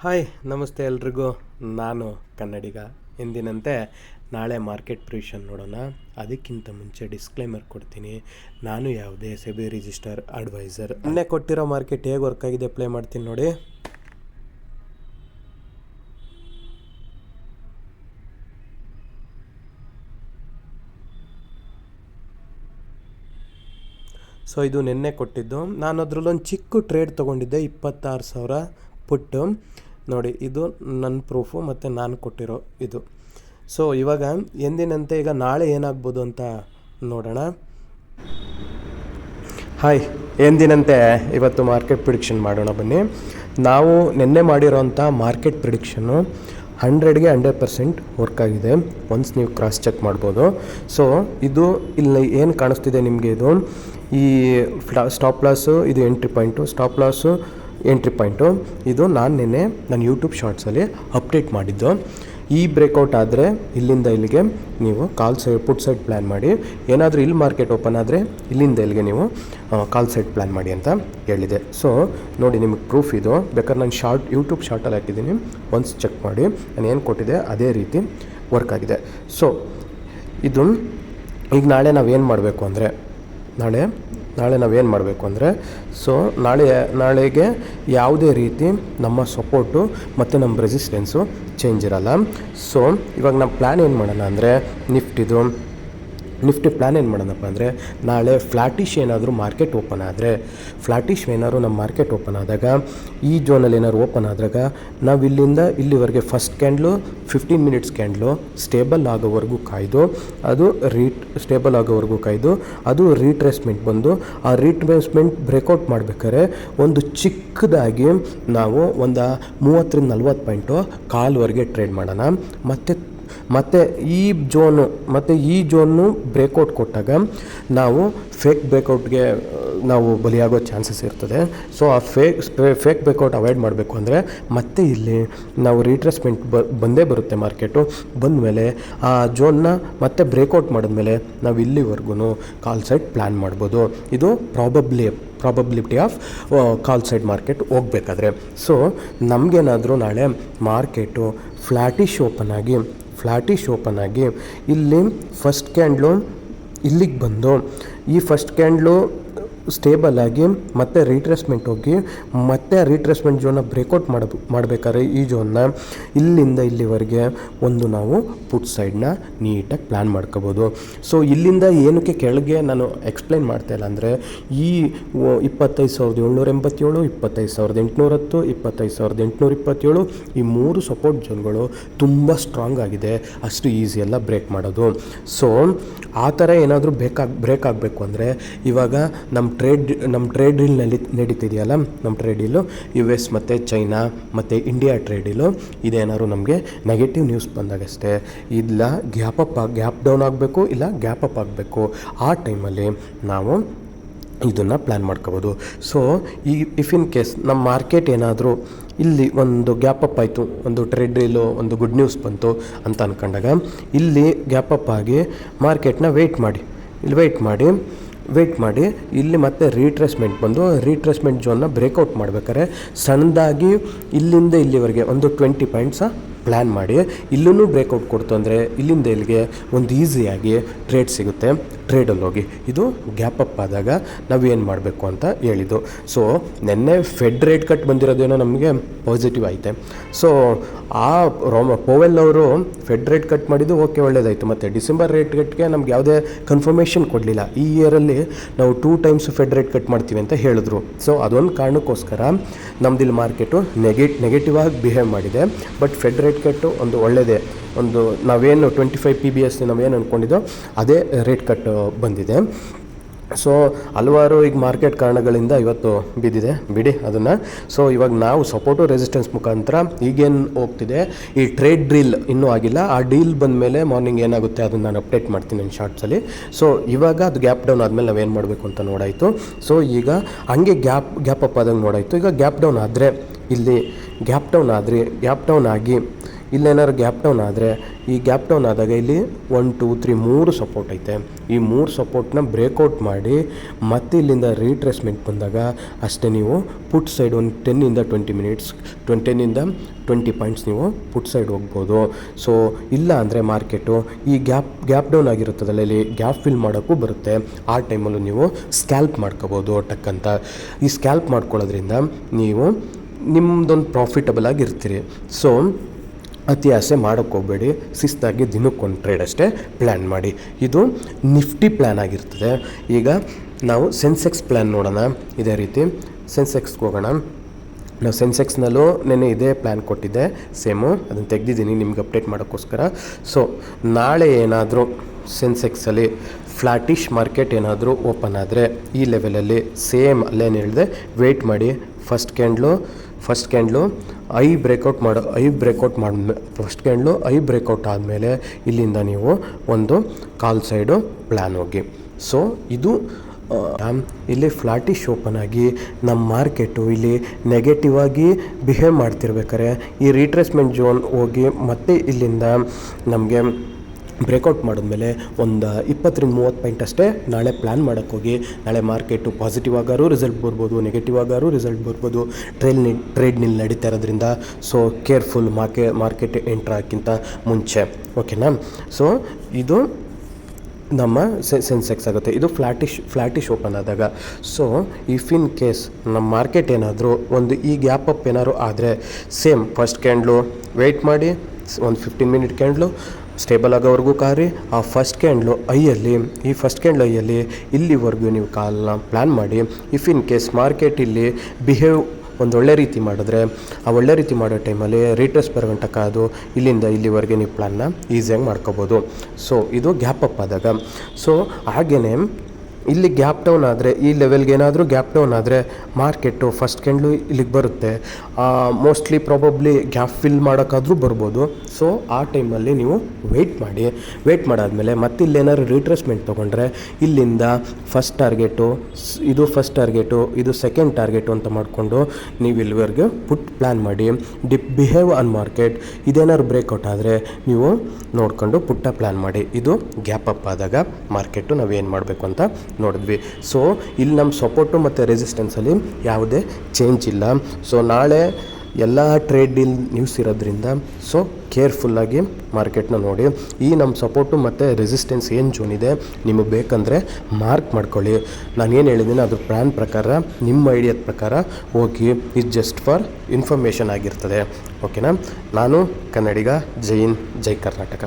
Hi, ನಮಸ್ತೆ ಎಲ್ರಿಗೂ. ನಾನು ಕನ್ನಡಿಗ. ಎಂದಿನಂತೆ ನಾಳೆ ಮಾರ್ಕೆಟ್ ಪ್ರಿಷನ್ ನೋಡೋಣ. ಅದಕ್ಕಿಂತ ಮುಂಚೆ ಡಿಸ್ಕ್ಲೇಮರ್ ಕೊಡ್ತೀನಿ. ನಾನು ಯಾವುದೇ ಸೆಬಿ ರಿಜಿಸ್ಟರ್, ಅಡ್ವೈಸರ್ ಮೊನ್ನೆ ಕೊಟ್ಟಿರೋ ಮಾರ್ಕೆಟ್ ಹೇಗೆ ವರ್ಕ್ ಆಗಿದೆ ಪ್ಲೇ ಮಾಡ್ತೀನಿ ನೋಡಿ. ಸೊ, ಇದು ನಿನ್ನೆ ಕೊಟ್ಟಿದ್ದು. ನಾನು ಅದರಲ್ಲೊಂದು ಚಿಕ್ಕ ಟ್ರೇಡ್ ತೊಗೊಂಡಿದ್ದೆ, ಇಪ್ಪತ್ತಾರು ಸಾವಿರ ಪುಟ್ಟು. ನೋಡಿ, ಇದು ನನ್ನ ಪ್ರೂಫು ಮತ್ತು ನಾನು ಕೊಟ್ಟಿರೋ ಇದು. ಸೊ ಇವಾಗ ಎಂದಿನಂತೆ ಈಗ ನಾಳೆ ಏನಾಗ್ಬೋದು ಅಂತ ನೋಡೋಣ. ಹಾಯ್ ಎಂದಿನಂತೆ ಇವತ್ತು ಮಾರ್ಕೆಟ್ ಪ್ರಿಡಿಕ್ಷನ್ ಮಾಡೋಣ ಬನ್ನಿ. ನಾವು ನಿನ್ನೆ ಮಾಡಿರೋಂಥ ಮಾರ್ಕೆಟ್ ಪ್ರಿಡಿಕ್ಷನ್ನು ಹಂಡ್ರೆಡ್ಗೆ ಹಂಡ್ರೆಡ್ ಪರ್ಸೆಂಟ್ ವರ್ಕ್ ಆಗಿದೆ. ಒನ್ಸ್ ನೀವು ಕ್ರಾಸ್ ಚೆಕ್ ಮಾಡ್ಬೋದು. ಸೊ ಇದು ಇಲ್ಲಿ ಏನು ಕಾಣಿಸ್ತಿದೆ ನಿಮಗೆ ಇದು? ಈ ಸ್ಟಾಪ್ ಲಾಸು ಇದು entry point stop loss entry point ಇದು ನಾನು ನಿನ್ನೆ ನನ್ನ ಯೂಟ್ಯೂಬ್ ಶಾರ್ಟ್ಸಲ್ಲಿ ಅಪ್ಡೇಟ್ ಮಾಡಿದ್ದು. ಈ ಬ್ರೇಕೌಟ್ ಆದರೆ ಇಲ್ಲಿಂದ ಇಲ್ಲಿಗೆ ನೀವು call side put side plan ಮಾಡಿ. ಏನಾದರೂ ಇಲ್ಲಿ ಮಾರ್ಕೆಟ್ ಓಪನ್ ಆದರೆ ಇಲ್ಲಿಂದ ಇಲ್ಲಿಗೆ ನೀವು ಕಾಲ್ ಸೈಡ್ ಪ್ಲ್ಯಾನ್ ಮಾಡಿ ಅಂತ ಹೇಳಿದೆ. ಸೊ ನೋಡಿ ನಿಮಗೆ ಪ್ರೂಫ್ ಇದು. ಬೇಕಾದ್ರೆ ನಾನು ಶಾರ್ಟ್ ಯೂಟ್ಯೂಬ್ ಶಾರ್ಟಲ್ಲಿ ಹಾಕಿದ್ದೀನಿ. ಒನ್ಸ್ ಚೆಕ್ ಮಾಡಿ. ನಾನು ಏನು ಕೊಟ್ಟಿದೆ ಅದೇ ರೀತಿ ವರ್ಕ್ ಆಗಿದೆ. ಸೊ ಇದು ಈಗ ನಾಳೆ ನಾವೇನು ಮಾಡಬೇಕು ಅಂದರೆ, ನಾಳೆ ನಾಳೆ ನಾವೇನು ಮಾಡಬೇಕು ಅಂದರೆ ಸೊ ನಾಳೆ, ನಾಳೆಗೆ ಯಾವುದೇ ರೀತಿ ನಮ್ಮ ಸಪೋರ್ಟು ಮತ್ತು ನಮ್ಮ ರೆಸಿಸ್ಟೆನ್ಸು ಚೇಂಜ್ ಇರಲ್ಲ. ಸೊ ಇವಾಗ ನಮ್ಮ ಪ್ಲ್ಯಾನ್ ಏನು ಮಾಡೋಣ ಅಂದರೆ ನಿಫ್ಟಿದು ನಿಫ್ಟಿ ಪ್ಲ್ಯಾನ್ ಏನು ಮಾಡೋಣಪ್ಪ ಅಂದರೆ ನಾಳೆ ಫ್ಲಾಟಿಶ್ ಏನಾದರೂ ಮಾರ್ಕೆಟ್ ಓಪನ್ ಆದರೆ, ಫ್ಲಾಟಿಶ್ ಏನಾದ್ರು ನಮ್ಮ ಮಾರ್ಕೆಟ್ ಓಪನ್ ಆದಾಗ, ಈ ಜೋನಲ್ಲಿ ಏನಾದ್ರು ಓಪನ್ ಆದಾಗ ನಾವು ಇಲ್ಲಿಂದ ಇಲ್ಲಿವರೆಗೆ first candle fifteen minutes candle stable ಆಗೋವರೆಗೂ ಕಾಯ್ದು, ಅದು ರೀಟ್ ಸ್ಟೇಬಲ್ ಆಗೋವರೆಗೂ ಕಾಯ್ದು, ಅದು ರೀಟ್ರೇಸ್ಮೆಂಟ್ ಬಂದು, ಆ ರೀಟ್ರೇಸ್ಮೆಂಟ್ ಬ್ರೇಕೌಟ್ ಮಾಡಬೇಕಾದ್ರೆ ಒಂದು ಚಿಕ್ಕದಾಗಿ ನಾವು ಒಂದು ಮೂವತ್ತರಿಂದ ನಲ್ವತ್ತು ಪಾಯಿಂಟು ಕಾಲ್ವರೆಗೆ ಟ್ರೇಡ್ ಮಾಡೋಣ. ಮತ್ತು ಮತ್ತು ಈ ಜೋನು, ಮತ್ತು ಈ ಜೋನು ಬ್ರೇಕೌಟ್ ಕೊಟ್ಟಾಗ ನಾವು ಫೇಕ್ ಬ್ರೇಕೌಟ್ಗೆ ನಾವು ಬಲಿಯಾಗೋ ಚಾನ್ಸಸ್ ಇರ್ತದೆ. ಸೊ ಆ ಫೇಕ್ ಫೇಕ್ ಬ್ರೇಕೌಟ್ ಅವಾಯ್ಡ್ ಮಾಡಬೇಕು ಅಂದರೆ ಮತ್ತೆ ಇಲ್ಲಿ ನಾವು ರೀಟ್ರೆಸ್ಮೆಂಟ್ ಬ, ಬಂದೇ ಬರುತ್ತೆ ಮಾರ್ಕೆಟು. ಬಂದಮೇಲೆ ಆ ಜೋನ್ನ ಮತ್ತೆ ಬ್ರೇಕೌಟ್ ಮಾಡಿದ್ಮೇಲೆ ನಾವು ಇಲ್ಲಿವರೆಗೂ ಕಾಲ್ ಸೈಡ್ ಪ್ಲ್ಯಾನ್ ಮಾಡ್ಬೋದು. ಇದು probably probability of call side market ಹೋಗಬೇಕಾದ್ರೆ. ಸೊ ನಮಗೇನಾದರೂ ನಾಳೆ ಮಾರ್ಕೆಟು ಫ್ಲ್ಯಾಟಿಶ್ ಓಪನ್ ಆಗಿ ಫ್ಲ್ಯಾಟಿಶ್ ಓಪನ್ ಆಗಿ ಇಲ್ಲಿ ಫಸ್ಟ್ ಕ್ಯಾಂಡ್ಲು ಇಲ್ಲಿಗೆ ಬಂದು ಈ ಫಸ್ಟ್ ಕ್ಯಾಂಡ್ಲು ಸ್ಟೇಬಲ್ ಆಗಿ ಮತ್ತೆ ರೀಟ್ರೆಸ್ಮೆಂಟ್ ಹೋಗಿ ಮತ್ತೆ ರೀಟ್ರೆಸ್ಮೆಂಟ್ ಜೋನ್ನ ಬ್ರೇಕೌಟ್ ಮಾಡ ಮಾಡಬೇಕಾದ್ರೆ ಈ ಜೋನ್ನ ಇಲ್ಲಿಂದ ಇಲ್ಲಿವರೆಗೆ ಒಂದು ನಾವು ಪುಟ್ ಸೈಡ್ನ ನೀಟಾಗಿ ಪ್ಲ್ಯಾನ್ ಮಾಡ್ಕೋಬೋದು. ಸೊ ಇಲ್ಲಿಂದ ಏನಕ್ಕೆ ಕೆಳಗೆ ನಾನು ಎಕ್ಸ್ಪ್ಲೈನ್ ಮಾಡ್ತಾ ಇಲ್ಲ ಅಂದರೆ ಈ ಇಪ್ಪತ್ತೈದು ಸಾವಿರದ ಏಳ್ನೂರ ಎಂಬತ್ತೇಳು, ಇಪ್ಪತ್ತೈದು ಸಾವಿರದ ಎಂಟುನೂರ ಹತ್ತು ಇಪ್ಪತ್ತೈದು ಸಾವಿರದ ಎಂಟುನೂರ ಇಪ್ಪತ್ತೇಳು ಈ ಮೂರು ಸಪೋರ್ಟ್ ಜೋನ್ಗಳು ತುಂಬ ಸ್ಟ್ರಾಂಗ್ ಆಗಿದೆ. ಅಷ್ಟು ಈಸಿ ಎಲ್ಲ ಬ್ರೇಕ್ ಮಾಡೋದು. ಸೊ ಆ ಥರ ಏನಾದರೂ ಬೇಕಾಗಿ ಬ್ರೇಕ್ ಆಗಬೇಕು ಅಂದರೆ ಇವಾಗ ನಮ್ಮ ಟ್ರೇಡ್ ನಮ್ಮ ಟ್ರೇಡ್ ಡೀಲ್ ನಡಿ ನಡೀತಿದೆಯಲ್ಲ ನಮ್ಮ ಟ್ರೇಡ್ ಡೀಲು ಯು ಎಸ್ ಮತ್ತು ಚೈನಾ ಮತ್ತು ಇಂಡಿಯಾ ಟ್ರೇಡ್ ಡೀಲು ಇದೇನಾದ್ರು ನಮಗೆ ನೆಗೆಟಿವ್ ನ್ಯೂಸ್ ಬಂದಾಗಷ್ಟೇ. ಇಲ್ಲ ಗ್ಯಾಪ್ ಅಪ್ ಗ್ಯಾಪ್ ಡೌನ್ ಆಗಬೇಕು, ಇಲ್ಲ ಗ್ಯಾಪ್ ಅಪ್ ಆಗಬೇಕು. ಆ ಟೈಮಲ್ಲಿ ನಾವು ಇದನ್ನು ಪ್ಲ್ಯಾನ್ ಮಾಡ್ಕೋಬೋದು. ಸೊ ಈ ಇಫ್ ಇನ್ ಕೇಸ್ ನಮ್ಮ ಮಾರ್ಕೆಟ್ ಏನಾದರೂ ಇಲ್ಲಿ ಒಂದು ಗ್ಯಾಪ್ ಅಪ್ ಆಯಿತು, ಒಂದು ಟ್ರೇಡ್ ಡೀಲು ಒಂದು ಗುಡ್ ನ್ಯೂಸ್ ಬಂತು ಅಂತ ಅಂದ್ಕೊಂಡಾಗ ಇಲ್ಲಿ ಗ್ಯಾಪ್ ಅಪ್ ಆಗಿ ಮಾರ್ಕೆಟ್ನ ವೆಯ್ಟ್ ಮಾಡಿ. ಇಲ್ಲಿ ವೆಯ್ಟ್ ಮಾಡಿ ವೆಯ್ಟ್ ಮಾಡಿ, ಇಲ್ಲಿ ಮತ್ತೆ ರೀಟ್ರೆಸ್ಮೆಂಟ್ ಬಂದು ರೀಟ್ರೆಸ್ಮೆಂಟ್ ಜೋನ್ನ ಬ್ರೇಕೌಟ್ ಮಾಡ್ಬೇಕಾದ್ರೆ ಸಣ್ಣದಾಗಿ ಇಲ್ಲಿಂದ ಇಲ್ಲಿವರೆಗೆ ಒಂದು ಟ್ವೆಂಟಿ ಪಾಯಿಂಟ್ಸ ಪ್ಲ್ಯಾನ್ ಮಾಡಿ ಇಲ್ಲೂ ಬ್ರೇಕೌಟ್ ಕೊಡ್ತು ಅಂದರೆ ಇಲ್ಲಿಂದ ಇಲ್ಲಿಗೆ ಒಂದು ಈಸಿಯಾಗಿ ಟ್ರೇಡ್ ಸಿಗುತ್ತೆ ಟ್ರೇಡಲ್ಲಿ ಹೋಗಿ. ಇದು ಗ್ಯಾಪ್ ಅಪ್ ಆದಾಗ ನಾವು ಏನು ಮಾಡಬೇಕು ಅಂತ ಹೇಳಿದ್ದು. ಸೊ ನಿನ್ನೆ ಫೆಡ್ ರೇಟ್ ಕಟ್ ಬಂದಿರೋದೇನೋ ನಮಗೆ ಪಾಸಿಟಿವ್ ಐತೆ ಸೊ ಆ ರೋಮ ಪೋವೆಲ್ ಅವರು ಫೆಡ್ ರೇಟ್ ಕಟ್ ಮಾಡಿದ್ದು ಓಕೆ ಒಳ್ಳೇದಾಯಿತು. ಮತ್ತು ಡಿಸೆಂಬರ್ ರೇಟ್ ಕಟ್ಗೆ ನಮ್ಗೆ ಯಾವುದೇ ಕನ್ಫರ್ಮೇಷನ್ ಕೊಡಲಿಲ್ಲ. ಈ ಇಯರಲ್ಲಿ ನಾವು two times Fed rate cut ಮಾಡ್ತೀವಿ ಅಂತ ಹೇಳಿದ್ರು. ಸೊ ಅದೊಂದು ಕಾರಣಕ್ಕೋಸ್ಕರ ನಮ್ದಿಲ್ಲಿ ಮಾರ್ಕೆಟು ನೆಗೆಟ್ ನೆಗೆಟಿವ್ ಆಗಿ ಬಿಹೇವ್ ಮಾಡಿದೆ. ಬಟ್ ಫೆಡ್ ಕಟ್ಟು ಒಂದು ಒಳ್ಳೆಯದೇ ಒಂದು ನಾವೇನು twenty five P B S ನಾವೇನು ಅಂದ್ಕೊಂಡಿದ್ದೋ ಅದೇ ರೇಟ್ ಕಟ್ ಬಂದಿದೆ. ಸೊ ಹಲವಾರು ಈಗ ಮಾರ್ಕೆಟ್ ಕಾರಣಗಳಿಂದ ಇವತ್ತು ಬಿದ್ದಿದೆ. ಬಿಡಿ ಅದನ್ನು. ಸೊ ಇವಾಗ ನಾವು ಸಪೋರ್ಟು ರೆಸಿಸ್ಟೆನ್ಸ್ ಮುಖಾಂತರ ಈಗೇನು ಹೋಗ್ತಿದೆ? ಈ ಟ್ರೇಡ್ ಡ್ರಿಲ್ ಇನ್ನೂ ಆಗಿಲ್ಲ. ಆ ಡೀಲ್ ಬಂದ ಮೇಲೆ ಮಾರ್ನಿಂಗ್ ಏನಾಗುತ್ತೆ ಅದನ್ನು ನಾನು ಅಪ್ಡೇಟ್ ಮಾಡ್ತೀನಿ ನನ್ನ ಶಾರ್ಟ್ಸಲ್ಲಿ ಸೊ ಇವಾಗ ಅದು ಗ್ಯಾಪ್ ಡೌನ್ ಆದಮೇಲೆ ನಾವೇನು ಮಾಡಬೇಕು ಅಂತ ನೋಡಾಯಿತು. ಸೊ ಈಗ ಹಂಗೆ ಗ್ಯಾಪ್ ಗ್ಯಾಪ್ ಅಪ್ ಆದಂಗೆ ನೋಡಾಯಿತು. ಈಗ ಗ್ಯಾಪ್ ಡೌನ್ ಆದರೆ ಇಲ್ಲಿ ಗ್ಯಾಪ್ ಡೌನ್ ಆದರೆ ಗ್ಯಾಪ್ ಡೌನ್ ಆಗಿ ಇಲ್ಲೇನಾದ್ರು ಗ್ಯಾಪ್ ಡೌನ್ ಆದರೆ, ಈ ಗ್ಯಾಪ್ ಡೌನ್ ಆದಾಗ ಇಲ್ಲಿ ಒನ್ ಟೂ ತ್ರೀ ಮೂರು ಸಪೋರ್ಟ್ ಐತೆ. ಈ ಮೂರು ಸಪೋರ್ಟ್ನ ಬ್ರೇಕೌಟ್ ಮಾಡಿ ಮತ್ತೆ ಇಲ್ಲಿಂದ ರೀಟ್ರೆಸ್ಮೆಂಟ್ ಬಂದಾಗ ಅಷ್ಟೇ ನೀವು ಪುಟ್ ಸೈಡ್ ಒಂದು ಟೆನ್ನಿಂದ ಟ್ವೆಂಟಿ ಮಿನಿಟ್ಸ್ ಟೆನ್ನಿಂದ ಟ್ವೆಂಟಿ ಪಾಯಿಂಟ್ಸ್ ನೀವು ಪುಟ್ ಸೈಡ್ ಹೋಗ್ಬೋದು. ಸೊ ಇಲ್ಲ ಅಂದರೆ ಮಾರ್ಕೆಟು ಈ ಗ್ಯಾಪ್ ಗ್ಯಾಪ್ ಡೌನ್ ಆಗಿರುತ್ತದಲ್ಲ, ಇಲ್ಲಿ ಗ್ಯಾಪ್ ಫಿಲ್ ಮಾಡೋಕ್ಕೂ ಬರುತ್ತೆ. ಆ ಟೈಮಲ್ಲೂ ನೀವು ಸ್ಕ್ಯಾಲ್ಪ್ ಮಾಡ್ಕೋಬೋದು ಟಕ್ಕಂತ. ಈ ಸ್ಕ್ಯಾಲ್ಪ್ ಮಾಡ್ಕೊಳ್ಳೋದ್ರಿಂದ ನೀವು ನಿಮ್ಮದೊಂದು ಪ್ರಾಫಿಟಬಲ್ ಆಗಿರ್ತೀರಿ. ಸೊ ಅತಿ ಆಸೆ ಮಾಡೋಕ್ಕೆ ಹೋಗಬೇಡಿ. ಶಿಸ್ತಾಗಿ ದಿನಕ್ಕೊಂದು ಟ್ರೇಡ್ ಅಷ್ಟೇ ಪ್ಲ್ಯಾನ್ ಮಾಡಿ. ಇದು ನಿಫ್ಟಿ ಪ್ಲ್ಯಾನ್ ಆಗಿರ್ತದೆ. ಈಗ ನಾವು ಸೆನ್ಸೆಕ್ಸ್ ಪ್ಲ್ಯಾನ್ ನೋಡೋಣ. ಇದೇ ರೀತಿ ಸೆನ್ಸೆಕ್ಸ್ಗೆ ಹೋಗೋಣ. ನಾವು ಸೆನ್ಸೆಕ್ಸ್ನಲ್ಲೂ ನೆನೆ ಇದೇ ಪ್ಲ್ಯಾನ್ ಕೊಟ್ಟಿದ್ದೆ. ಸೇಮು ಅದನ್ನು ತೆಗೆದಿದ್ದೀನಿ. ನಿಮ್ಗೆ ಅಪ್ಡೇಟ್ ಮಾಡೋಕ್ಕೋಸ್ಕರ. ಸೊ ನಾಳೆ ಏನಾದರೂ ಸೆನ್ಸೆಕ್ಸಲ್ಲಿ ಫ್ಲಾಟಿಶ್ ಮಾರ್ಕೆಟ್ ಏನಾದರೂ ಓಪನ್ ಆದರೆ ಈ ಲೆವೆಲಲ್ಲಿ ಸೇಮ್ ಅಲ್ಲೇನು ಹೇಳಿದೆ ವೆಯ್ಟ್ ಮಾಡಿ. First candle first candle high breakout ಮಾಡೋ ಐ ಬ್ರೇಕೌಟ್ ಮಾಡಿ ಫಸ್ಟ್ ಕ್ಯಾಂಡ್ಲು ಐ ಬ್ರೇಕೌಟ್ ಆದಮೇಲೆ ಇಲ್ಲಿಂದ ನೀವು ಒಂದು ಕಾಲ್ ಸೈಡು ಪ್ಲ್ಯಾನ್ ಹೋಗಿ. ಸೊ ಇದು ಇಲ್ಲಿ ಫ್ಲಾಟಿಶ್ ಓಪನ್ ಆಗಿ ನಮ್ಮ ಮಾರ್ಕೆಟು ಇಲ್ಲಿ ನೆಗೆಟಿವ್ ಆಗಿ ಬಿಹೇವ್ ಮಾಡ್ತಿರ್ಬೇಕಾರೆ ಈ ರೀಟ್ರೆಸ್ಮೆಂಟ್ ಜೋನ್ ಹೋಗಿ ಮತ್ತೆ ಇಲ್ಲಿಂದ ನಮಗೆ ಬ್ರೇಕೌಟ್ ಮಾಡಿದ್ಮೇಲೆ ಒಂದು ಇಪ್ಪತ್ತರಿಂದ ಮೂವತ್ತು ಪಾಯಿಂಟ್ ಅಷ್ಟೇ ನಾಳೆ ಪ್ಲ್ಯಾನ್ ಮಾಡೋಕ್ಕೋಗಿ ನಾಳೆ ಮಾರ್ಕೆಟು ಪಾಸಿಟಿವ್ ಆಗಾರು ರಿಸಲ್ಟ್ ಬರ್ಬೋದು ನೆಗೆಟಿವ್ ಆಗಾರು ರಿಸಲ್ಟ್ ಬರ್ಬೋದು. ಟ್ರೇಲ್ ನಿ ಟ್ರೇಡ್ ನಡೀತಾ ಇರೋದ್ರಿಂದ ಸೊ ಕೇರ್ಫುಲ್ ಮಾರ್ಕೆ ಮಾರ್ಕೆಟ್ ಎಂಟ್ರ್ ಹಾಕಿಂತ ಮುಂಚೆ. ಓಕೆನಾ ಸೊ ಇದು ನಮ್ಮ ಸೆನ್ಸೆಕ್ಸ್ ಆಗುತ್ತೆ. ಇದು ಫ್ಲಾಟಿಶ್ ಫ್ಲ್ಯಾಟಿಶ್ ಓಪನ್ ಆದಾಗ. ಸೊ ಇಫ್ ಇನ್ ಕೇಸ್ ನಮ್ಮ ಮಾರ್ಕೆಟ್ ಏನಾದರೂ ಒಂದು ಈ ಗ್ಯಾಪ್ ಅಪ್ ಏನಾದ್ರು ಆದರೆ ಸೇಮ್ ಫಸ್ಟ್ ಕ್ಯಾಂಡ್ಲು ವೆಯ್ಟ್ ಮಾಡಿ, ಒಂದು ಫಿಫ್ಟೀನ್ ಮಿನಿಟ್ ಕ್ಯಾಂಡ್ಲು ಸ್ಟೇಬಲ್ ಆಗೋವರೆಗೂ ಕಾರಿ. ಆ ಫಸ್ಟ್ ಕ್ಯಾಂಡ್ಲು ಐಯಲ್ಲಿ, ಈ ಫಸ್ಟ್ ಕ್ಯಾಂಡ್ಲ್ ಐಯಲ್ಲಿ ಇಲ್ಲಿವರೆಗೂ ನೀವು ಕಾಲನ್ನ ಪ್ಲ್ಯಾನ್ ಮಾಡಿ. ಇಫ್ ಇನ್ ಕೇಸ್ ಮಾರ್ಕೆಟ್ ಇಲ್ಲಿ ಬಿಹೇವ್ ಒಂದು ಒಳ್ಳೆ ರೀತಿ ಮಾಡಿದ್ರೆ, ಆ ಒಳ್ಳೆ ರೀತಿ ಮಾಡೋ ಟೈಮಲ್ಲಿ ರೀಟರ್ಸ್ ಬರುವಂಥ ಕಾದು ಇಲ್ಲಿಂದ ಇಲ್ಲಿವರೆಗೆ ನೀವು ಪ್ಲ್ಯಾನ್ನ ಈಸಿಯಾಗಿ ಮಾಡ್ಕೋಬೋದು. ಸೊ ಇದು ಗ್ಯಾಪ್ ಅಪ್ ಆದಾಗ. ಸೊ ಹಾಗೆಯೇ ಇಲ್ಲಿ ಗ್ಯಾಪ್ ಡೌನ್ ಆದರೆ, ಈ ಲೆವೆಲ್ಗೆ ಏನಾದರೂ ಗ್ಯಾಪ್ ಡೌನ್ ಆದರೆ ಮಾರ್ಕೆಟು ಫಸ್ಟ್ ಕ್ಯಾಂಡ್ಲು ಇಲ್ಲಿಗೆ ಬರುತ್ತೆ. ಮೋಸ್ಟ್ಲಿ ಪ್ರಾಬಬ್ಲಿ ಗ್ಯಾಪ್ ಫಿಲ್ ಮಾಡೋಕ್ಕಾದರೂ ಬರ್ಬೋದು. ಸೊ ಆ ಟೈಮಲ್ಲಿ ನೀವು ವೆಯ್ಟ್ ಮಾಡಿ. ವೆಯ್ಟ್ ಮಾಡಾದಮೇಲೆ ಮತ್ತೆ ಇಲ್ಲೇನಾದ್ರು ರಿಟ್ರೆಸ್ಮೆಂಟ್ ತೊಗೊಂಡ್ರೆ, ಇಲ್ಲಿಂದ ಫಸ್ಟ್ ಟಾರ್ಗೆಟು ಇದು ಫಸ್ಟ್ ಟಾರ್ಗೆಟು ಇದು ಸೆಕೆಂಡ್ ಟಾರ್ಗೆಟು ಅಂತ ಮಾಡಿಕೊಂಡು ನೀವು ಇಲ್ಲಿವರೆಗೆ ಪುಟ್ ಪ್ಲ್ಯಾನ್ ಮಾಡಿ. ಡಿಪ್ ಬಿಹೇವ್ ಆನ್ ಮಾರ್ಕೆಟ್ ಇದೇನಾದ್ರು ಬ್ರೇಕ್ಔಟ್ ಆದರೆ ನೀವು ನೋಡ್ಕೊಂಡು ಪುಟ್ಟ ಪ್ಲ್ಯಾನ್ ಮಾಡಿ. ಇದು ಗ್ಯಾಪ್ ಅಪ್ ಆದಾಗ ಮಾರ್ಕೆಟು ನಾವೇನು ಮಾಡಬೇಕು ಅಂತ ನೋಡಿದ್ವಿ. ಸೊ ಇಲ್ಲಿ ನಮ್ಮ ಸಪೋರ್ಟು ಮತ್ತು ರೆಸಿಸ್ಟೆನ್ಸಲ್ಲಿ ಯಾವುದೇ ಚೇಂಜ್ ಇಲ್ಲ. ಸೊ ನಾಳೆ ಎಲ್ಲ ಟ್ರೇಡ್ ಡೀಲ್ ನ್ಯೂಸ್ ಇರೋದ್ರಿಂದ ಸೊ ಕೇರ್ಫುಲ್ಲಾಗಿ ಮಾರ್ಕೆಟ್ನ ನೋಡಿ. ಈ ನಮ್ಮ ಸಪೋರ್ಟು ಮತ್ತು ರೆಸಿಸ್ಟೆನ್ಸ್ ಏನು ಜೋನ್ ಇದೆ, ನಿಮಗೆ ಬೇಕಂದರೆ ಮಾರ್ಕ್ ಮಾಡ್ಕೊಳ್ಳಿ. ನಾನು ಏನು ಹೇಳಿದ್ದೀನಿ ಅದ್ರ ಪ್ಲ್ಯಾನ್ ಪ್ರಕಾರ, ನಿಮ್ಮ ಐಡಿಯಾದ ಪ್ರಕಾರ ಹೋಗಿ, ಇದು ಜಸ್ಟ್ ಫಾರ್ ಇನ್ಫಾರ್ಮೇಷನ್ ಆಗಿರ್ತದೆ. ಓಕೆನಾ ನಾನು ಕನ್ನಡಿಗ, ಜೈ ಹಿಂದ್, ಜೈ ಕರ್ನಾಟಕ.